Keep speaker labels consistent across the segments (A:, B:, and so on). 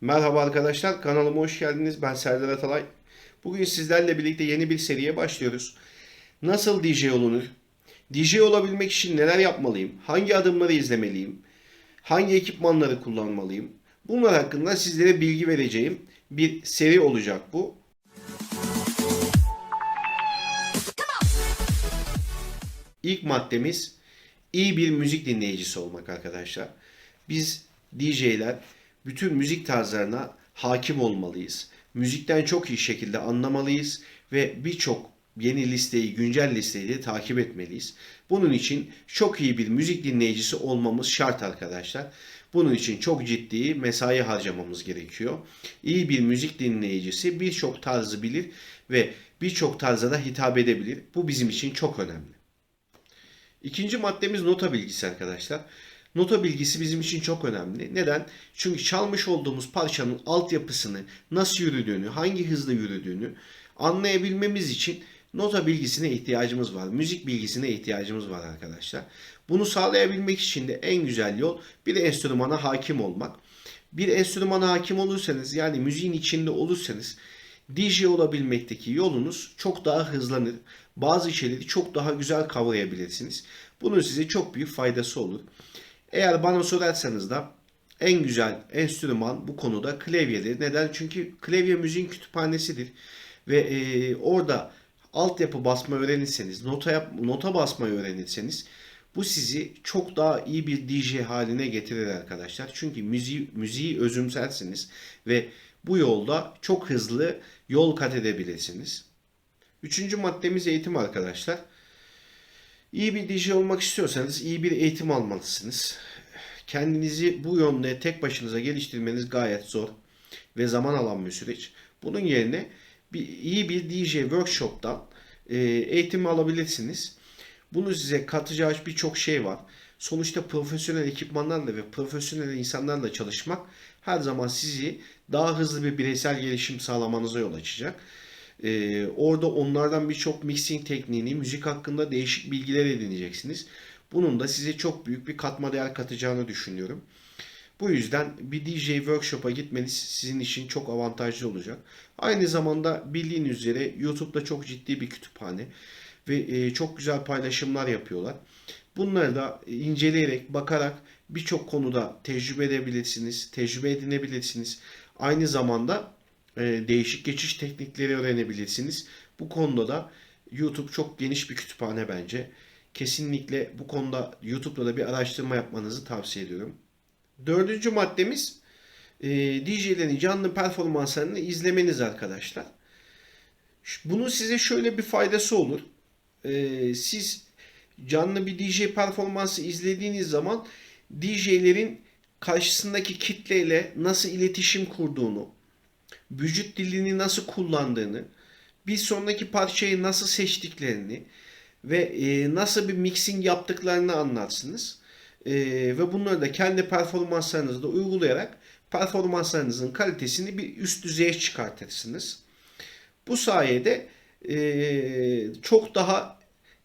A: Merhaba arkadaşlar, kanalıma hoş geldiniz. Ben Serdar Atalay. Bugün sizlerle birlikte yeni bir seriye başlıyoruz. Nasıl DJ olunur? DJ olabilmek için neler yapmalıyım? Hangi adımları izlemeliyim? Hangi ekipmanları kullanmalıyım? Bunlar hakkında sizlere bilgi vereceğim bir seri olacak bu. İlk maddemiz iyi bir müzik dinleyicisi olmak arkadaşlar. Biz DJ'ler bütün müzik tarzlarına hakim olmalıyız. Müzikten çok iyi şekilde anlamalıyız ve birçok yeni listeyi, güncel listeyi de takip etmeliyiz. Bunun için çok iyi bir müzik dinleyicisi olmamız şart arkadaşlar. Bunun için çok ciddi mesai harcamamız gerekiyor. İyi bir müzik dinleyicisi birçok tarzı bilir ve birçok tarza da hitap edebilir. Bu bizim için çok önemli. İkinci maddemiz nota bilgisi arkadaşlar. Nota bilgisi bizim için çok önemli. Neden? Çünkü çalmış olduğumuz parçanın altyapısını, nasıl yürüdüğünü, hangi hızla yürüdüğünü anlayabilmemiz için nota bilgisine ihtiyacımız var. Müzik bilgisine ihtiyacımız var arkadaşlar. Bunu sağlayabilmek için de en güzel yol bir enstrümana hakim olmak. Bir enstrümana hakim olursanız yani müziğin içinde olursanız DJ olabilmekteki yolunuz çok daha hızlanır. Bazı şeyleri çok daha güzel kavrayabilirsiniz. Bunun size çok büyük faydası olur. Eğer bana sorarsanız da en güzel enstrüman bu konuda klavyedir. Neden? Çünkü klavye müziğin kütüphanesidir. Ve e, orada altyapı basma öğrenirseniz, nota, yap, nota basmayı öğrenirseniz bu sizi çok daha iyi bir DJ haline getirir arkadaşlar. Çünkü müziği, müziği özümsersiniz ve bu yolda çok hızlı yol kat edebilirsiniz. Üçüncü maddemiz eğitim arkadaşlar. İyi bir DJ olmak istiyorsanız iyi bir eğitim almalısınız. Kendinizi bu yönde tek başınıza geliştirmeniz gayet zor ve zaman alan bir süreç. Bunun yerine bir iyi bir DJ workshop'tan e, eğitim alabilirsiniz. Bunu size katacağı birçok şey var. Sonuçta profesyonel ekipmanlarla ve profesyonel insanlarla çalışmak her zaman sizi daha hızlı bir bireysel gelişim sağlamanıza yol açacak. Ee, orada onlardan birçok mixing tekniğini, müzik hakkında değişik bilgiler edineceksiniz. Bunun da size çok büyük bir katma değer katacağını düşünüyorum. Bu yüzden bir DJ workshop'a gitmeniz sizin için çok avantajlı olacak. Aynı zamanda bildiğiniz üzere YouTube'da çok ciddi bir kütüphane ve e, çok güzel paylaşımlar yapıyorlar. Bunları da inceleyerek, bakarak birçok konuda tecrübe edebilirsiniz, tecrübe edinebilirsiniz. Aynı zamanda e, değişik geçiş teknikleri öğrenebilirsiniz. Bu konuda da YouTube çok geniş bir kütüphane bence. Kesinlikle bu konuda YouTube'da da bir araştırma yapmanızı tavsiye ediyorum. Dördüncü maddemiz e, DJ'lerin canlı performanslarını izlemeniz arkadaşlar. Bunun size şöyle bir faydası olur. E, siz canlı bir DJ performansı izlediğiniz zaman DJ'lerin karşısındaki kitleyle nasıl iletişim kurduğunu, vücut dilini nasıl kullandığını, bir sonraki parçayı nasıl seçtiklerini ve e, nasıl bir mixing yaptıklarını anlarsınız. E, ve bunları da kendi performanslarınızda uygulayarak performanslarınızın kalitesini bir üst düzeye çıkartırsınız. Bu sayede e, çok daha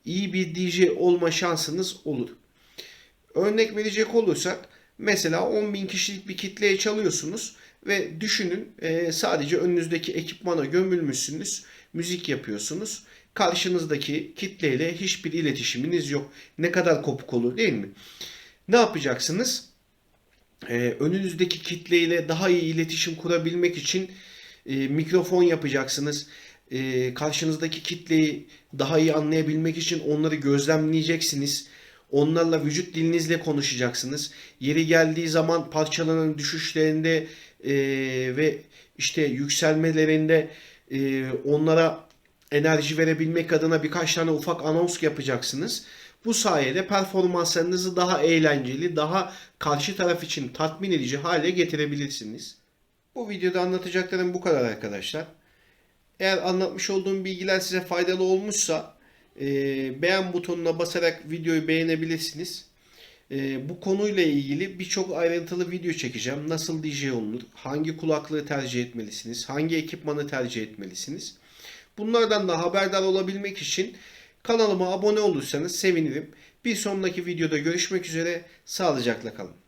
A: iyi bir DJ olma şansınız olur. Örnek verecek olursak mesela 10.000 kişilik bir kitleye çalıyorsunuz ve düşünün e, sadece önünüzdeki ekipmana gömülmüşsünüz, müzik yapıyorsunuz. Karşınızdaki kitleyle hiçbir iletişiminiz yok. Ne kadar kopuk olur değil mi? Ne yapacaksınız? E, önünüzdeki kitleyle daha iyi iletişim kurabilmek için e, mikrofon yapacaksınız. E, karşınızdaki kitleyi daha iyi anlayabilmek için onları gözlemleyeceksiniz. Onlarla vücut dilinizle konuşacaksınız. Yeri geldiği zaman parçaların düşüşlerinde e, ve işte yükselmelerinde e, onlara enerji verebilmek adına birkaç tane ufak anons yapacaksınız. Bu sayede performanslarınızı daha eğlenceli, daha karşı taraf için tatmin edici hale getirebilirsiniz. Bu videoda anlatacaklarım bu kadar arkadaşlar. Eğer anlatmış olduğum bilgiler size faydalı olmuşsa e, beğen butonuna basarak videoyu beğenebilirsiniz. E, bu konuyla ilgili birçok ayrıntılı video çekeceğim. Nasıl DJ olunur? Hangi kulaklığı tercih etmelisiniz? Hangi ekipmanı tercih etmelisiniz? Bunlardan da haberdar olabilmek için kanalıma abone olursanız sevinirim. Bir sonraki videoda görüşmek üzere. Sağlıcakla kalın.